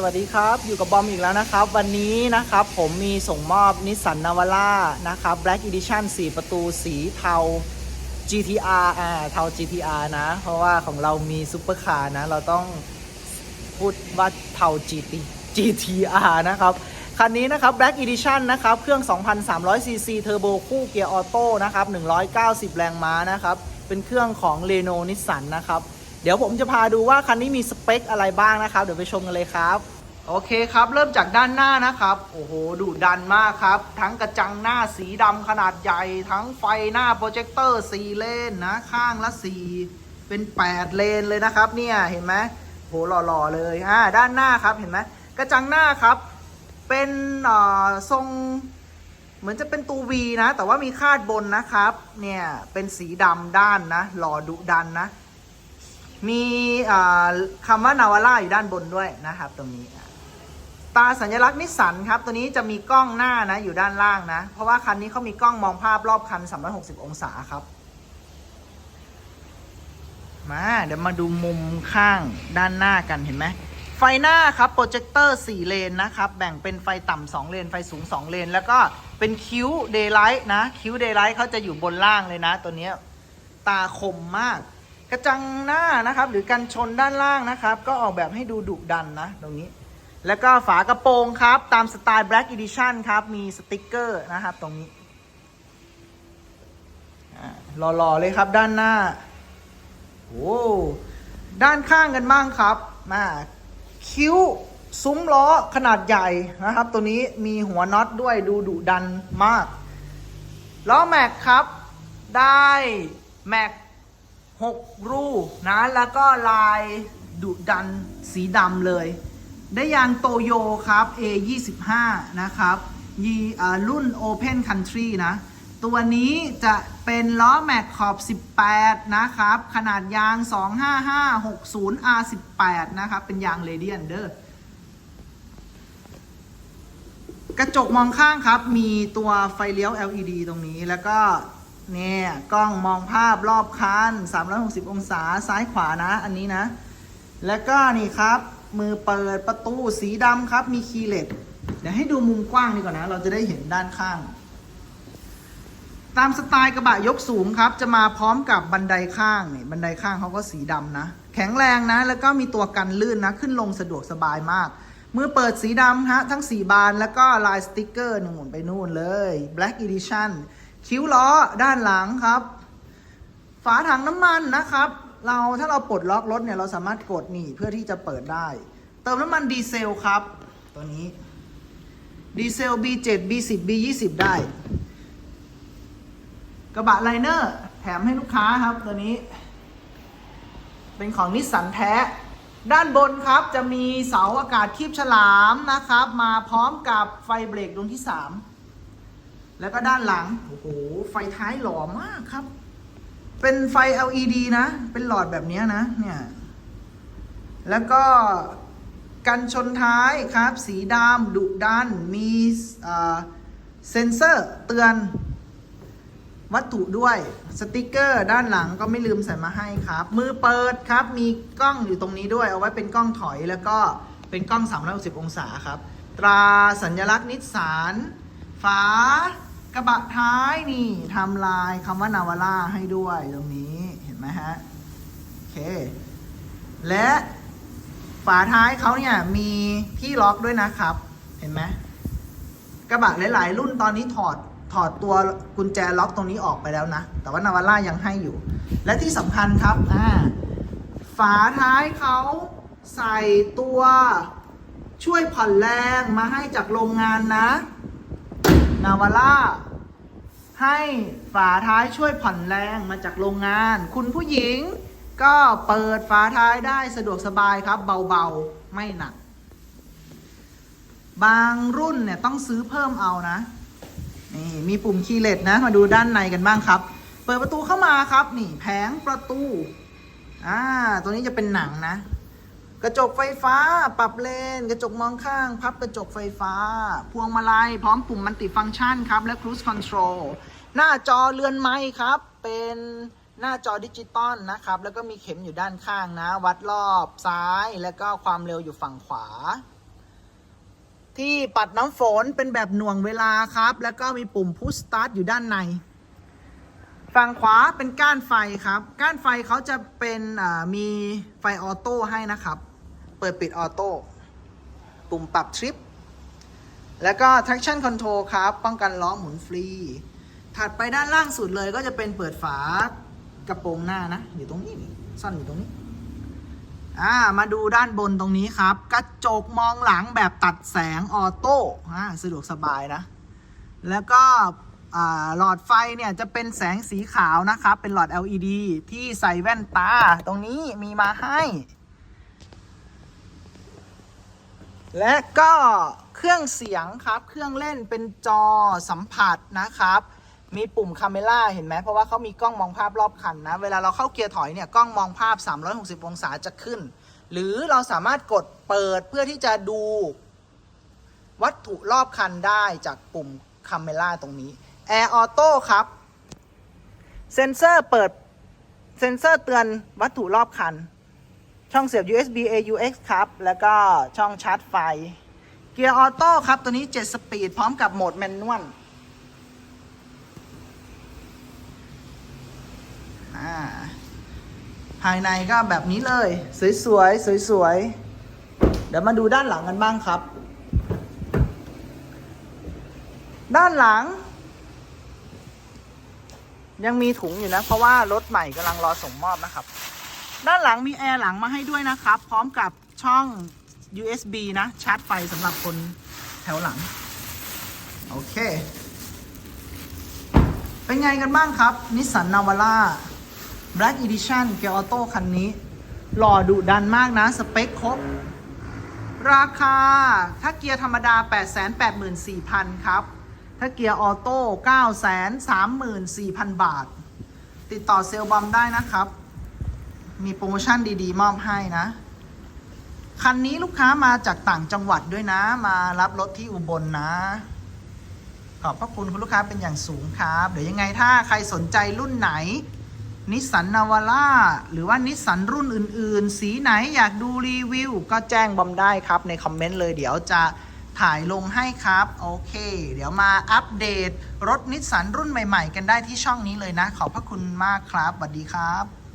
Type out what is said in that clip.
สวัสดีครับ อยู่กับบอมอีกแล้วนะครับ วันนี้นะครับผมมีส่งมอบนิสสันนาวาร่านะครับ Black Edition 4 ประตูสีเทา GTR อ่าเทา GTR นะ เพราะว่าของเรามีซุปเปอร์คาร์นะ เราต้องพูดว่าเทา GT GTR นะครับ คันนี้นะครับ Black Edition นะครับ เครื่อง 2,300 cc เทอร์โบคู่เกียร์ออโต้นะครับ 190 แรงม้านะครับ เป็นเครื่องของ Renault Nissan นะครับ เดี๋ยวผมจะพาดูว่าคันนี้มีสเปคอะไรบ้างนะครับ เดี๋ยวไปชมกันเลยครับ โอเคครับ เริ่มจากด้านหน้านะครับ โอ้โหดุดันมากครับ ทั้งกระจังหน้าสีดำขนาดใหญ่ ทั้งไฟหน้าโปรเจคเตอร์4เลนนะ ข้างละ4เป็น 8 เลนเลยนะครับ เนี่ย เห็นไหมโหหล่อๆเลย อ่า ด้านหน้าครับ เห็นไหมกระจังหน้าครับ เป็นอ่อทรง เหมือนจะเป็นตูวีนะ แต่ว่ามีคาดบนนะครับ เนี่ย เป็นสีดำด้านนะ หล่อดุดันนะ มีอ่าคำว่านาวาร่าอยู่ด้านบนด้วยนะครับตรงนี้ ตาสัญลักษณ์นิสสันครับ ตัวนี้จะมีกล้องหน้านะอยู่ด้านล่างนะ เพราะว่าคันนี้เขามีกล้องมองภาพรอบคัน 360 องศาครับ มาเดี๋ยวมาดูมุมข้างด้านหน้ากันเห็นไหมไฟหน้าครับโปรเจคเตอร์4เลนนะครับ แบ่งเป็นไฟต่ำ2เลน ไฟสูง2เลน แล้วก็เป็นคิ้วเดย์ไลท์นะ คิ้วเดย์ไลท์เขาจะอยู่บนล่างเลยนะ ตัวนี้ตาคมมาก กระจังหน้านะครับ หรือกันชนด้านล่างนะครับ ก็ออกแบบให้ดูดุดันนะตรงนี้ แล้วก็ฝากระโปรงครับ ตามสไตล์ Black Edition ครับ มีสติกเกอร์นะครับ ตรงนี้หล่อๆเลยครับด้านหน้าโอ้ด้านข้างกันบ้างครับมาคิ้วซุ้มล้อขนาดใหญ่นะครับ ตัวนี้มีหัวน็อตด้วยดูดุดันมากล้อแม็กครับ ได้แม็ก 6 รูนะแล้วก็ลายดุดันสีดำเลย ได้ยางโตโยครับ A25 นะครับยี่รุ่น Open Country นะ ตัวนี้จะเป็นล้อแม็กขอบ 18 นะครับ ขนาดยาง 25560 R18 นะครับ เป็นยางเรเดียนเดอร์กระจกมองข้างครับ มีตัวไฟเลี้ยว LED ตรงนี้แล้วก็ เนี่ยกล้องมองภาพรอบคัน 360 องศาซ้ายขวานะ อันนี้นะ แล้วก็นี่ครับ มือเปิดประตูสีดำครับ มีคีย์เลสเดี๋ยวให้ดูมุมกว้างดีกว่านะ เราจะได้เห็นด้านข้าง ตามสไตล์กระบะยกสูงครับ จะมาพร้อมกับบันไดข้างนี่บันไดข้างเขาก็สีดำนะ แข็งแรงนะ แล้วก็มีตัวกันลื่นนะ ขึ้นลงสะดวกสบายมากมือเปิดสีดำฮะทั้ง 4 บานแล้วก็ลายสติกเกอร์หนุนไปนู่นเลย Black Edition คิ้วล้อด้านหลังครับ ฝาถังน้ำมันนะครับ เราถ้าเราปลดล็อกรถเนี่ยเราสามารถกดนี่เพื่อที่จะเปิดได้ เติมน้ำมันดีเซลครับ ตัวนี้ดีเซล B7 B10 B20 ได้ กระบะไลเนอร์แถมให้ลูกค้าครับตัวนี้ เป็นของนิสสันแท้ ด้านบนครับจะมีเสาอากาศคีบฉลามนะครับ มาพร้อมกับไฟเบรกดวงที่ 3 แล้วก็ด้านหลัง โอ้โห ไฟท้ายหล่อมากครับ เป็นไฟ LED นะ เป็นหลอดแบบนี้นะ เนี่ย แล้วก็กันชนท้ายครับ สีดำดุดัน มีเซนเซอร์เตือนวัตถุด้วย สติกเกอร์ ด้านหลังก็ไม่ลืมใส่มาให้ครับ มือเปิดครับ มีกล้องอยู่ตรงนี้ด้วย เอาไว้เป็นกล้องถอยแล้วก็เป็นกล้อง360องศาครับ ตราสัญลักษณ์นิสสันฝา ระบะท้ายนี่ทำลายคำว่านาวาร่าให้ด้วยตรงนี้เห็นไหมฮะ โอเค และฝาท้ายเขาเนี่ยมีที่ล็อกด้วยนะครับ เห็นไหมกระบะหลาย ๆ รุ่นตอนนี้ถอดถอดตัวกุญแจล็อกตรงนี้ออกไปแล้วนะ แต่ว่านาวาร่ายังให้อยู่ และที่สำคัญครับอ่าฝาท้ายเขาใส่ตัวช่วยผ่อนแรงมาให้จากโรงงานนะ นาวาร่า ให้ฝาท้ายช่วยผ่อนแรงมาจากโรงงาน คุณผู้หญิงก็เปิดฝาท้ายได้สะดวกสบายครับ เบาๆไม่หนัก บางรุ่นเนี่ยต้องซื้อเพิ่มเอานะนี่มีปุ่มคีย์เลสนะ มาดูด้านในกันบ้างครับ เปิดประตูเข้ามาครับ นี่แผงประตูอ่าตัวนี้จะเป็นหนังนะ กระจกไฟฟ้า ปรับเลน กระจกมองข้าง พับกระจกไฟฟ้า พวงมาลัย พร้อมปุ่มมัลติฟังก์ชันครับ และ Cruise Control หน้าจอเรือนไม้ครับ เป็นหน้าจอดิจิตอลนะครับ แล้วก็มีเข็มอยู่ด้านข้างนะ วัดรอบซ้าย แล้วก็ความเร็วอยู่ฝั่งขวา ที่ปัดน้ำฝนเป็นแบบหน่วงเวลาครับ แล้วก็มีปุ่มพุชสตาร์ทอยู่ด้านใน ฝั่งขวาเป็นก้านไฟครับ ก้านไฟเขาจะเป็นมีไฟออโต้ให้นะครับ เปิดปิดออโต้ ปุ่มปรับทริป แล้วก็ traction control ครับ ป้องกันล้อหมุนฟรี ถัดไปด้านล่างสุดเลยก็จะเป็นเปิดฝากระโปรงหน้านะ อยู่ตรงนี้นี่ซ่อนอยู่ตรงนี้ อ่า มาดูด้านบนตรงนี้ครับ กระจกมองหลังแบบตัดแสงออโต้อ่าสะดวกสบายนะ แล้วก็อ่าหลอดไฟเนี่ยจะเป็นแสงสีขาวนะครับ เป็นหลอด LED ที่ใส่แว่นตา ตรงนี้มีมาให้ และก็เครื่องเสียงครับเครื่องเล่นเป็นจอสัมผัสนะครับ มีปุ่มคาเมล่าเห็นไหมเพราะว่าเขามีกล้องมองภาพรอบคันนะ เวลาเราเข้าเกียร์ถอยเนี่ยกล้องมองภาพ 360 องศาจะขึ้น หรือเราสามารถกดเปิดเพื่อที่จะดูวัตถุรอบคันได้จากปุ่มคาเมล่าตรงนี้ Air Auto ครับ เซ็นเซอร์เปิด เซ็นเซอร์เตือนวัตถุรอบคัน ช่องเสียบ USB AUX ครับ แล้วก็ช่องชาร์จไฟ เกียร์ออโต้ครับ ตัวนี้ 7 สปีด พร้อมกับโหมดแมนนวลภายในก็แบบนี้เลย สวยๆ สวยๆ เดี๋ยวมาดูด้านหลังกันบ้างครับ ด้านหลัง ยังมีถุงอยู่นะ เพราะว่ารถใหม่กำลังรอส่งมอบนะครับ ด้านหลังมีแอร์หลังมาให้ด้วยนะครับ พร้อมกับช่อง USB นะ ชาร์จไฟสำหรับคนแถวหลัง โอเค เป็นไงกันบ้างครับนิสสันนาวาร่า Black Edition เกียร์ออโต้คันนี้หล่อดุดันมากนะ สเปคครบ ราคาถ้าเกียร์ธรรมดา 884,000 ครับ ถ้าเกียร์ออโต้934,000 บาท ติดต่อเซลล์บอมได้นะครับ มีโปรโมชั่นดีๆ มอบให้นะ คันนี้ลูกค้ามาจากต่างจังหวัดด้วยนะ มารับรถที่อุบลนนะ ขอบพระคุณคุณลูกค้าเป็นอย่างสูงครับ เดี๋ยวยังไงถ้าใครสนใจรุ่นไหนนิสสันนาวาร่าหรือว่านิสสันรุ่นอื่น ๆ สีไหนอยากดูรีวิว ก็แจ้งบอมได้ครับในคอมเมนต์เลยเดี๋ยวจะถ่ายลงให้ครับ โอเค เดี๋ยวมาอัปเดต รถนิสสันรุ่นใหม่ ๆ กันได้ที่ช่องนี้เลยนะ ขอบพระคุณมากครับสวัสดีครับ